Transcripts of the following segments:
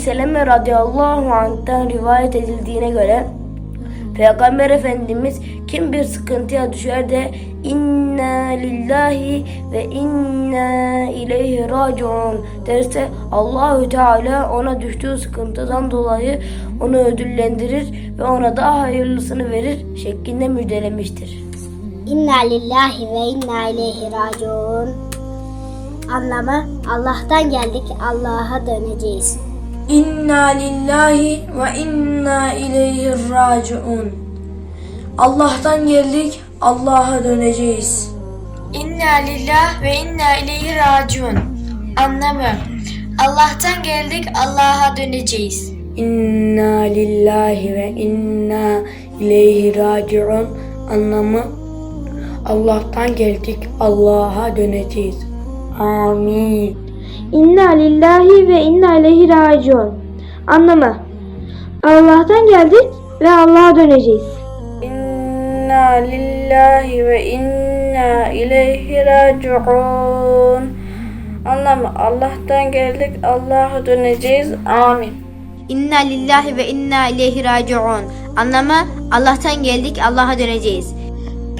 Seleme radıyallahu anh'tan rivayet edildiğine göre Peygamber Efendimiz kim bir sıkıntıya düşer de inna lillahi ve inna ileyhi raciun derse Allahü Teala ona düştüğü sıkıntıdan dolayı onu ödüllendirir ve ona daha hayırlısını verir şeklinde müjdelemiştir. İnna lillahi ve inna ileyhi raciun. Anlamı Allah'tan geldik Allah'a döneceğiz. İnna lillahi ve inna ileyhi raciun. Allah'tan geldik, Allah'a döneceğiz. İnna lillah ve inna ileyhi raciun. Anlamı Allah'tan geldik Allah'a döneceğiz. İnna lillahi ve inna ileyhi raciun. Anlamı Allah'tan geldik, Allah'a döneceğiz. Amin. İnna lillahi ve inna ileyhi raciun. Anlamı Allah'tan geldik ve Allah'a döneceğiz. İnna lillahi ve inna ileyhi raciun. Anlamı Allah'tan geldik, Allah'a döneceğiz. Amin. İnna lillahi ve inna ileyhi raciun. Anlamı Allah'tan geldik Allah'a döneceğiz.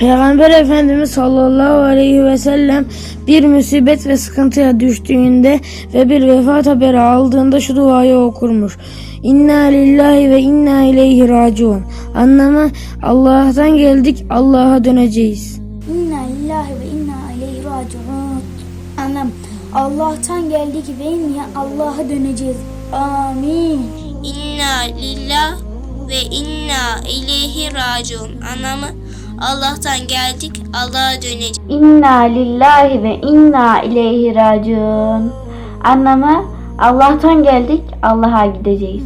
Peygamber Efendimiz sallallahu aleyhi ve sellem bir musibet ve sıkıntıya düştüğünde ve bir vefat haberi aldığında şu duayı okurmuş. İnna lillahi ve inna ileyhi raciun. Anlamı Allah'tan geldik Allah'a döneceğiz. İnna lillahi ve inna ileyhi raciun. Anlam Allah'tan geldik ve inna Allah'a döneceğiz. Amin. İnna lillah ve inna ileyhi raciun. Anlamı Allah'tan geldik, Allah'a döneceğiz. İnna lillahi ve inna ileyhi raciun. Anlamı Allah'tan geldik Allah'a gideceğiz.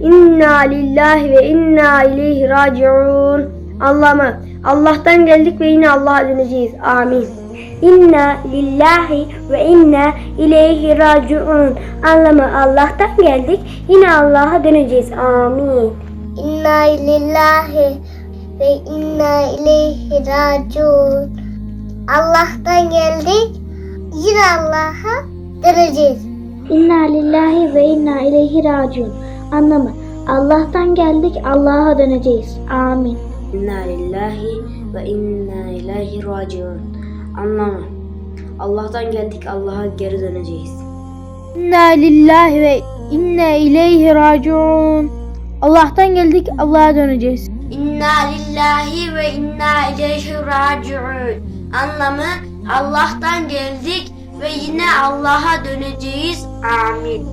İnna lillahi ve inna ileyhi raciun. Anlamı Allah'tan geldik ve yine Allah'a döneceğiz. Amin. İnna lillahi ve inna ileyhi raciun. Anlamı Allah'tan geldik yine Allah'a döneceğiz. Amin. İnna lillahi ve inna ileyhi raciun. Allah'tan geldik yine Allah'a döneceğiz. İnna lillahi ve inna ileyhi raciun. Anlamı Allah'tan geldik Allah'a döneceğiz. Amin. İnna lillahi ve inna ileyhi raciun. Anlamı Allah'tan geldik Allah'a geri döneceğiz. İnna lillahi ve inna ileyhi raciun. Allah'tan geldik Allah'a döneceğiz. İnna lillahi ve inna ileyhi raciun. Anlamı Allah'tan geldik ve yine Allah'a döneceğiz. Amin.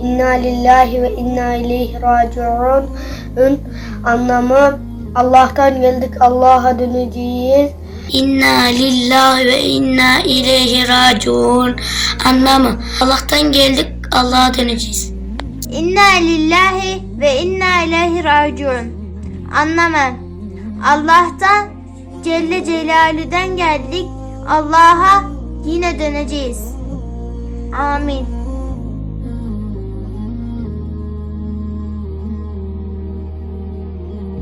İnna lillahi ve inna ileyhi raciun. Anlamı Allah'tan geldik Allah'a döneceğiz. İnna lillahi ve inna ileyhi raciun. Anlamı Allah'tan geldik, Allah'a döneceğiz. İnna lillahi ve inna ileyhi raciun. Anlamı Allah'tan Celle Celaluhu'dan geldik Allah'a yine döneceğiz. Amin.